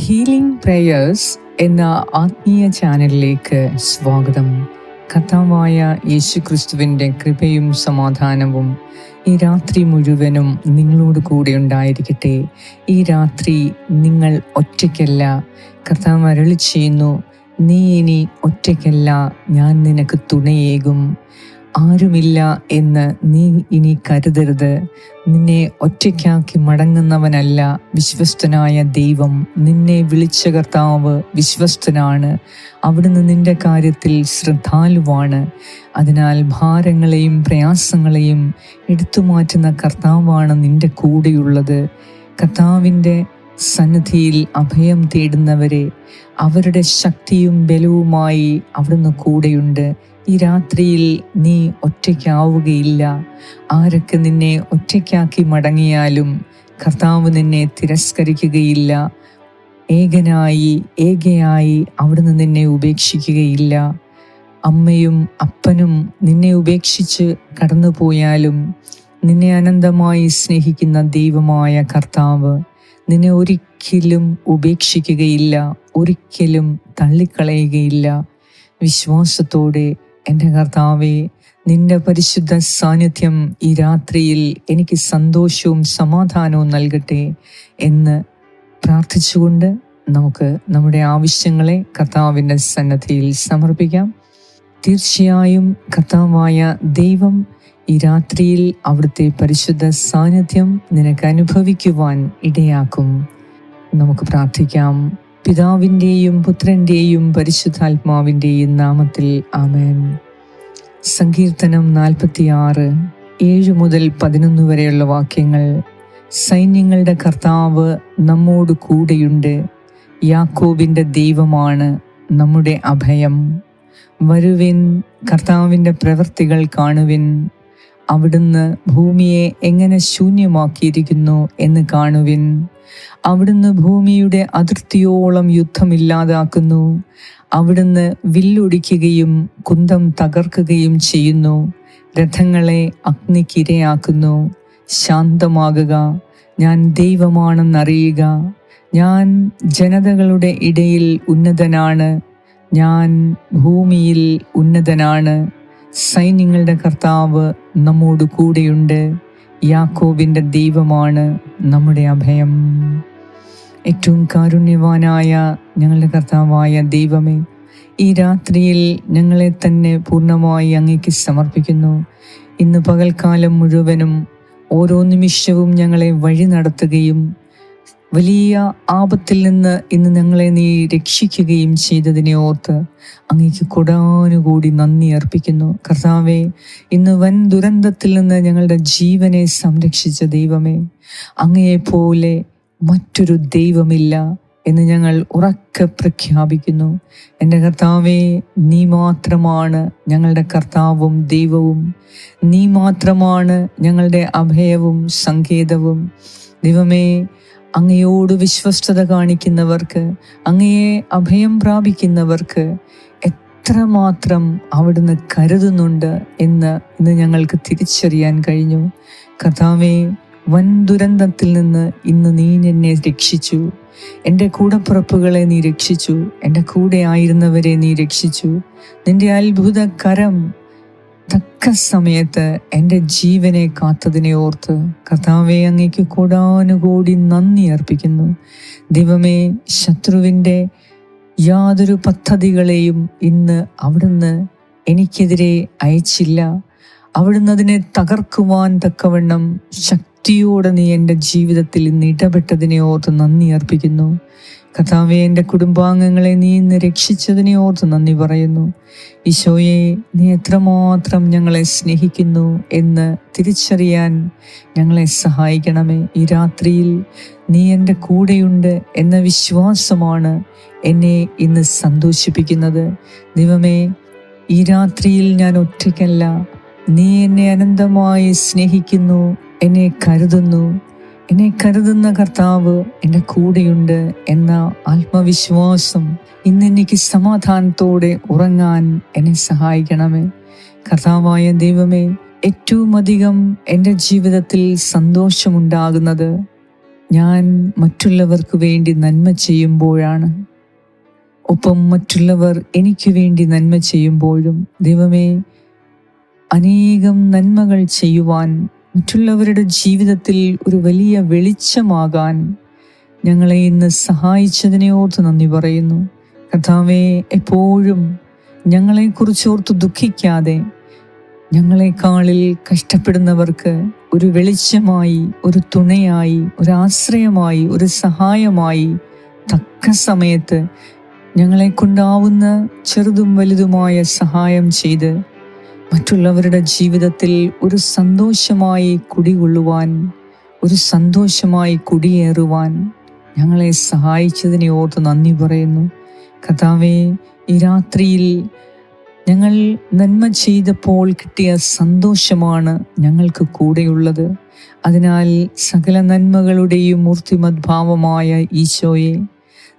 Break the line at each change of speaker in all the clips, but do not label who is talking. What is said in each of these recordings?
Healing prayers എന്ന ആത്മീയ ചാനലിലേക്ക് സ്വാഗതം. കഥാവായ യേശുക്രിസ്തുവിന്റെ കൃപയും സമാധാനവും ഈ രാത്രി മുഴുവനും നിങ്ങളോട് കൂടെ ഉണ്ടായിരിക്കട്ടെ. ഈ രാത്രി നിങ്ങൾ ഒറ്റയ്ക്കല്ല. കർത്താവ് അരളി ചെയ്യുന്നു നീ ഇനി ഒറ്റയ്ക്കല്ല. ഞാൻ നിനക്ക് തുണയേകും. ആരുമില്ല എന്ന് നീ ഇനി കരുതരുത്. നിന്നെ ഒറ്റയ്ക്കാക്കി മടങ്ങുന്നവനല്ല വിശ്വസ്തനായ ദൈവം. നിന്നെ വിളിച്ച കർത്താവ് വിശ്വസ്തനാണ്. അവിടുന്ന് നിന്റെ കാര്യത്തിൽ ശ്രദ്ധാലുവാണ്. അതിനാൽ ഭാരങ്ങളെയും പ്രയാസങ്ങളെയും എടുത്തു മാറ്റുന്ന കർത്താവാണ് നിന്റെ കൂടെയുള്ളത്. കർത്താവിന്റെ സന്നിധിയിൽ അഭയം തേടുന്നവരെ അവരുടെ ശക്തിയും ബലവുമായി അവിടുന്ന് കൂടെയുണ്ട്. ഈ രാത്രിയിൽ നീ ഒറ്റയ്ക്കാവുകയില്ല. ആരൊക്കെ നിന്നെ ഒറ്റയ്ക്കാക്കി മടങ്ങിയാലും കർത്താവ് നിന്നെ തിരസ്കരിക്കുകയില്ല. ഏകനായി ഏകയായി അവിടുന്ന് നിന്നെ ഉപേക്ഷിക്കുകയില്ല. അമ്മയും അപ്പനും നിന്നെ ഉപേക്ഷിച്ച് കടന്നുപോയാലും നിന്നെ അനന്തമായി സ്നേഹിക്കുന്ന ദൈവമായ കർത്താവ് നിന്നെ ഒരിക്കലും ഉപേക്ഷിക്കുകയില്ല ഒരിക്കലും തള്ളിക്കളയുകയില്ല. വിശ്വാസത്തോടെ എന്റെ കർത്താവെ നിന്റെ പരിശുദ്ധ സാന്നിധ്യം ഈ രാത്രിയിൽ എനിക്ക് സന്തോഷവും സമാധാനവും നൽകട്ടെ എന്ന് പ്രാർത്ഥിച്ചുകൊണ്ട് നമുക്ക് നമ്മുടെ ആവശ്യങ്ങളെ കർത്താവിന്റെ സന്നദ്ധിയിൽ സമർപ്പിക്കാം. തീർച്ചയായും കർത്താവായ ദൈവം ഈ രാത്രിയിൽ അവിടുത്തെ പരിശുദ്ധ സാന്നിധ്യം നിനക്ക് അനുഭവിക്കുവാൻ ഇടയാക്കും. നമുക്ക് പ്രാർത്ഥിക്കാം. പിതാവിന്റെയും പുത്രന്റെയും പരിശുദ്ധാത്മാവിന്റെയും നാമത്തിൽ ആമേൻ. സങ്കീർത്തനം നാൽപ്പത്തിയാറ് ഏഴ് മുതൽ പതിനൊന്ന് വരെയുള്ള വാക്യങ്ങൾ. സൈന്യങ്ങളുടെ കർത്താവ് നമ്മോട് കൂടെയുണ്ട്. യാക്കോബിന്റെ ദൈവമാണ് നമ്മുടെ അഭയം. വരുവിൻ കർത്താവിന്റെ പ്രവൃത്തികൾ കാണുവിൻ. അവിടുന്ന് ഭൂമിയെ എങ്ങനെ ശൂന്യമാക്കിയിരിക്കുന്നു എന്ന് കാണുവിൻ. അവിടുന്ന് ഭൂമിയുടെ അതിർത്തിയോളം യുദ്ധമില്ലാതാക്കുന്നു. അവിടുന്ന് വില്ലൊടിക്കുകയും കുന്തം തകർക്കുകയും ചെയ്യുന്നു. രഥങ്ങളെ അഗ്നിക്കിരയാക്കുന്നു. ശാന്തമാകുക. ഞാൻ ദൈവമാണെന്നറിയുക. ഞാൻ ജനതകളുടെ ഇടയിൽ ഉന്നതനാണ്. ഞാൻ ഭൂമിയിൽ ഉന്നതനാണ്. സൈന്യങ്ങളുടെ കർത്താവ് നമ്മോട് കൂടെയുണ്ട് യാക്കോബിന്റെ ദൈവമാണ് നമ്മുടെ അഭയം. ഏറ്റവും കാരുണ്യവാനായ ഞങ്ങളുടെ കർത്താവായ ദൈവമേ ഈ രാത്രിയിൽ ഞങ്ങളെ തന്നെ പൂർണമായി അങ്ങേക്ക് സമർപ്പിക്കുന്നു. ഇന്ന് പകൽക്കാലം മുഴുവനും ഓരോ നിമിഷവും ഞങ്ങളെ വഴി നടത്തുകയും വലിയ ആപത്തിൽ നിന്ന് ഇന്ന് ഞങ്ങളെ നീ രക്ഷിക്കുകയും ചെയ്തതിനെ ഓർത്ത് അങ്ങേക്ക് കൊടാനുകൂടി നന്ദി അർപ്പിക്കുന്നു. കർത്താവെ ഇന്ന് വൻ ദുരന്തത്തിൽ നിന്ന് ഞങ്ങളുടെ ജീവനെ സംരക്ഷിച്ച ദൈവമേ അങ്ങയെപ്പോലെ മറ്റൊരു ദൈവമില്ല എന്ന് ഞങ്ങൾ ഉറക്കെ പ്രഖ്യാപിക്കുന്നു. എന്റെ കർത്താവെ നീ മാത്രമാണ് ഞങ്ങളുടെ കർത്താവും ദൈവവും. നീ മാത്രമാണ് ഞങ്ങളുടെ അഭയവും സങ്കേതവും. ദൈവമേ അങ്ങയോട് വിശ്വസ്തത കാണിക്കുന്നവർക്ക് അങ്ങയെ അഭയം പ്രാപിക്കുന്നവർക്ക് എത്രമാത്രം അവിടുന്ന് കരുതുന്നുണ്ട് എന്ന് ഇന്ന് ഞങ്ങൾക്ക് തിരിച്ചറിയാൻ കഴിഞ്ഞു. കഥാവേ വൻ ദുരന്തത്തിൽ നിന്ന് ഇന്ന് നീ എന്നെ രക്ഷിച്ചു. എന്റെ കൂടപ്പുറപ്പുകളെ നീ രക്ഷിച്ചു. എന്റെ കൂടെ ആയിരുന്നവരെ നീ രക്ഷിച്ചു. നിന്റെ അത്ഭുത കരം തക്ക സമയത്ത് എന്റെ ജീവനെ കാത്തതിനെ ഓർത്ത് കർത്താവെ അങ്ങേക്ക് കൂടാനുകൂടി നന്ദി അർപ്പിക്കുന്നു. ദൈവമേ ശത്രുവിന്റെ യാതൊരു പദ്ധതികളെയും ഇന്ന് അവിടുന്ന് എനിക്കെതിരെ അയച്ചില്ല. അവിടുന്ന് അതിനെ തകർക്കുവാൻ തക്കവണ്ണം ശക്തിയോടെ നീ എന്റെ ജീവിതത്തിൽ ഇന്ന് ഇടപെട്ടതിനെ ഓർത്ത് നന്ദി അർപ്പിക്കുന്നു. കഥാവെ എന്റെ കുടുംബാംഗങ്ങളെ നീ ഇന്ന് രക്ഷിച്ചതിനെ ഓർത്ത് നന്ദി പറയുന്നു. ഈശോയെ നീ എത്രമാത്രം ഞങ്ങളെ സ്നേഹിക്കുന്നു എന്ന് തിരിച്ചറിയാൻ ഞങ്ങളെ സഹായിക്കണമേ. ഈ രാത്രിയിൽ നീ എന്റെ കൂടെയുണ്ട് എന്ന വിശ്വാസമാണ് എന്നെ ഇന്ന് സന്തോഷിപ്പിക്കുന്നത്. ദൈവമേ ഈ രാത്രിയിൽ ഞാൻ ഒറ്റയ്ക്കല്ല. നീ എന്നെ അനന്തമായി സ്നേഹിക്കുന്നു എന്നെ കരുതുന്നു. എന്നെ കരുതുന്ന കർത്താവ് എന്റെ കൂടെയുണ്ട് എന്ന ആത്മവിശ്വാസം ഇന്ന് എനിക്ക് സമാധാനത്തോടെ ഉറങ്ങാൻ എന്നെ സഹായിക്കണമേ. കർത്താവായ ദൈവമേ ഏറ്റവും അധികം എന്റെ ജീവിതത്തിൽ സന്തോഷമുണ്ടാകുന്നത് ഞാൻ മറ്റുള്ളവർക്ക് വേണ്ടി നന്മ ചെയ്യുമ്പോഴാണ്. ഒപ്പം മറ്റുള്ളവർ എനിക്ക് വേണ്ടി നന്മ ചെയ്യുമ്പോഴും ദൈവമേ അനേകം നന്മകൾ ചെയ്യുവാൻ മറ്റുള്ളവരുടെ ജീവിതത്തിൽ ഒരു വലിയ വെളിച്ചമാകാൻ ഞങ്ങളെ ഇന്ന് സഹായിച്ചതിനെ ഓർത്ത് നന്ദി പറയുന്നു. കഥാവെ എപ്പോഴും ഞങ്ങളെക്കുറിച്ച് ഓർത്ത് ദുഃഖിക്കാതെ ഞങ്ങളെക്കാളിൽ കഷ്ടപ്പെടുന്നവർക്ക് ഒരു വെളിച്ചമായി ഒരു തുണയായി ഒരു ആശ്രയമായി ഒരു സഹായമായി തക്ക സമയത്ത് ഞങ്ങളെ കൊണ്ടാവുന്ന ചെറുതും വലുതുമായ സഹായം ചെയ്ത് മറ്റുള്ളവരുടെ ജീവിതത്തിൽ ഒരു സന്തോഷമായി കുടികൊള്ളുവാൻ ഒരു സന്തോഷമായി കുടിയേറുവാൻ ഞങ്ങളെ സഹായിച്ചതിനെ ഓർത്ത് നന്ദി പറയുന്നു. കഥാവേ ഈ രാത്രിയിൽ ഞങ്ങൾ നന്മ ചെയ്തപ്പോൾ കിട്ടിയ സന്തോഷമാണ് ഞങ്ങൾക്ക് കൂടെയുള്ളത്. അതിനാൽ സകല നന്മകളുടെയും മൂർത്തിമദ്ഭാവമായ ഈശോയെ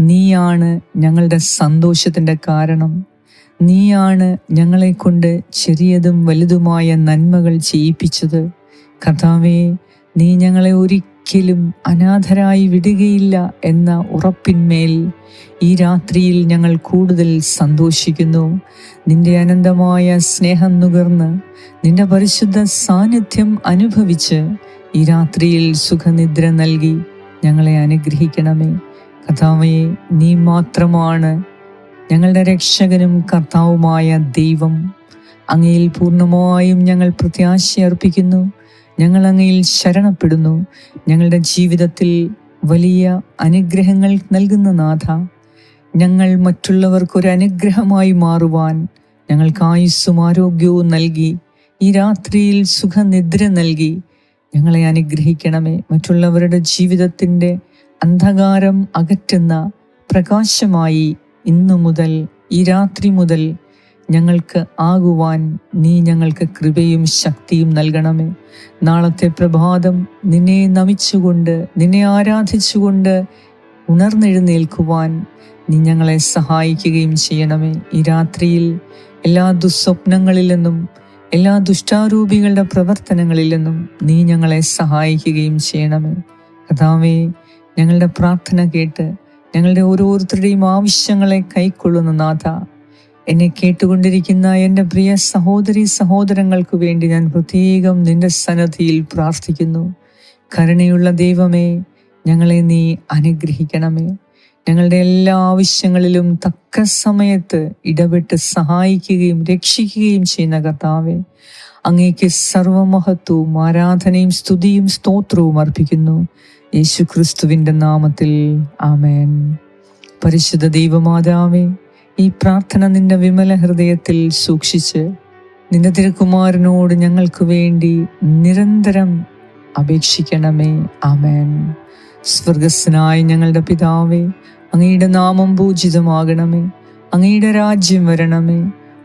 നീയാണ് ഞങ്ങളുടെ സന്തോഷത്തിന്റെ കാരണം. നീയാണ് ഞങ്ങളെ കൊണ്ട് ചെറിയതും വലുതുമായ നന്മകൾ ചെയ്യിപ്പിച്ചത്. കഥാവേ നീ ഞങ്ങളെ ഒരിക്കലും അനാഥരായി വിടുകയില്ല എന്ന ഉറപ്പിന്മേൽ ഈ രാത്രിയിൽ ഞങ്ങൾ കൂടുതൽ സന്തോഷിക്കുന്നു. നിന്റെ അനന്തമായ സ്നേഹം നുകർന്ന് നിന്റെ പരിശുദ്ധ സാന്നിധ്യം അനുഭവിച്ച് ഈ രാത്രിയിൽ സുഖനിദ്ര നൽകി ഞങ്ങളെ അനുഗ്രഹിക്കണമേ. കഥാവയെ നീ മാത്രമാണ് ഞങ്ങളുടെ രക്ഷകനും കർത്താവുമായ ദൈവം അങ്ങയിൽ പൂർണമായും ഞങ്ങൾ പ്രത്യാശ അർപ്പിക്കുന്നു. ഞങ്ങൾ അങ്ങയിൽ ശരണപ്പെടുന്നു. ഞങ്ങളുടെ ജീവിതത്തിൽ വലിയ അനുഗ്രഹങ്ങൾ നൽകുന്ന നാഥ ഞങ്ങൾ മറ്റുള്ളവർക്കൊരു അനുഗ്രഹമായി മാറുവാൻ ഞങ്ങൾക്ക് ആയുസ്സും ആരോഗ്യവും നൽകി ഈ രാത്രിയിൽ സുഖനിദ്ര നൽകി. ഞങ്ങളെ അനുഗ്രഹിക്കണമേ. മറ്റുള്ളവരുടെ ജീവിതത്തിന്റെ അന്ധകാരം അകറ്റുന്ന പ്രകാശമായി ഇന്നു മുതൽ ഈ രാത്രി മുതൽ ഞങ്ങൾക്ക് ആകുവാൻ നീ ഞങ്ങൾക്ക് കൃപയും ശക്തിയും നൽകണമേ. നാളത്തെ പ്രഭാതം നിന്നെ നമിച്ചുകൊണ്ട് നിന്നെ ആരാധിച്ചുകൊണ്ട് ഉണർന്നെഴുന്നേൽക്കുവാൻ നീ ഞങ്ങളെ സഹായിക്കുകയും ചെയ്യണമേ. ഈ രാത്രിയിൽ എല്ലാ ദുസ്വപ്നങ്ങളിൽ നിന്നും എല്ലാ ദുഷ്ടാരൂപികളുടെ പ്രവർത്തനങ്ങളിൽ നിന്നും നീ ഞങ്ങളെ സഹായിക്കുകയും ചെയ്യണമേ. കഥാവേ ഞങ്ങളുടെ പ്രാർത്ഥന കേട്ട് ഞങ്ങളുടെ ഓരോരുത്തരുടെയും ആവശ്യങ്ങളെ കൈക്കൊള്ളുന്ന നാഥ. എന്നെ കേട്ടുകൊണ്ടിരിക്കുന്ന എന്റെ പ്രിയ സഹോദരി സഹോദരങ്ങൾക്ക് വേണ്ടി ഞാൻ പ്രത്യേകം നിന്റെ സന്നദ്ധിയിൽ പ്രാർത്ഥിക്കുന്നു. കരുണയുള്ള ദൈവമേ ഞങ്ങളെ നീ അനുഗ്രഹിക്കണമേ. ഞങ്ങളുടെ എല്ലാ ആവശ്യങ്ങളിലും തക്ക സമയത്ത് ഇടപെട്ട് സഹായിക്കുകയും രക്ഷിക്കുകയും ചെയ്യുന്ന കർത്താവെ അങ്ങേക്ക് സർവമഹത്വവും ആരാധനയും സ്തുതിയും സ്തോത്രവും അർപ്പിക്കുന്നു. യേശു ക്രിസ്തുവിന്റെ നാമത്തിൽ ആമേൻ. പരിശുദ്ധ ദൈവമാതാവേ ഈ പ്രാർത്ഥന നിന്റെ വിമല ഹൃദയത്തിൽ സൂക്ഷിച്ച് നിന്റെ തിരുകുമാരനോട് ഞങ്ങൾക്ക് വേണ്ടി നിരന്തരം അപേക്ഷിക്കണമേ. ആമേൻ. സ്വർഗസ്നായ ഞങ്ങളുടെ പിതാവേ അങ്ങയുടെ നാമം പൂജിതമാകണമേ. അങ്ങയുടെ രാജ്യം വരണമേ.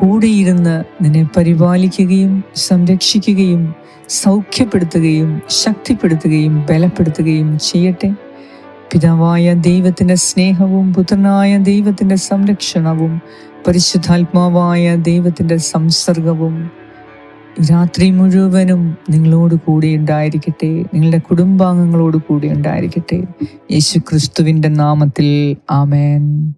കൂടെയിരുന്ന് നിന്നെ പരിപാലിക്കുകയും സംരക്ഷിക്കുകയും സൗഖ്യപ്പെടുത്തുകയും ശക്തിപ്പെടുത്തുകയും ബലപ്പെടുത്തുകയും ചെയ്യട്ടെ. പിതാവായ ദൈവത്തിന്റെ സ്നേഹവും പുത്രനായ ദൈവത്തിന്റെ സംരക്ഷണവും പരിശുദ്ധാത്മാവായ ദൈവത്തിന്റെ സംസർഗവും രാത്രി മുഴുവനും നിങ്ങളോട് കൂടി ഉണ്ടായിരിക്കട്ടെ. നിങ്ങളുടെ കുടുംബാംഗങ്ങളോട് കൂടി ഉണ്ടായിരിക്കട്ടെ. യേശു ക്രിസ്തുവിന്റെ നാമത്തിൽ ആമേൻ.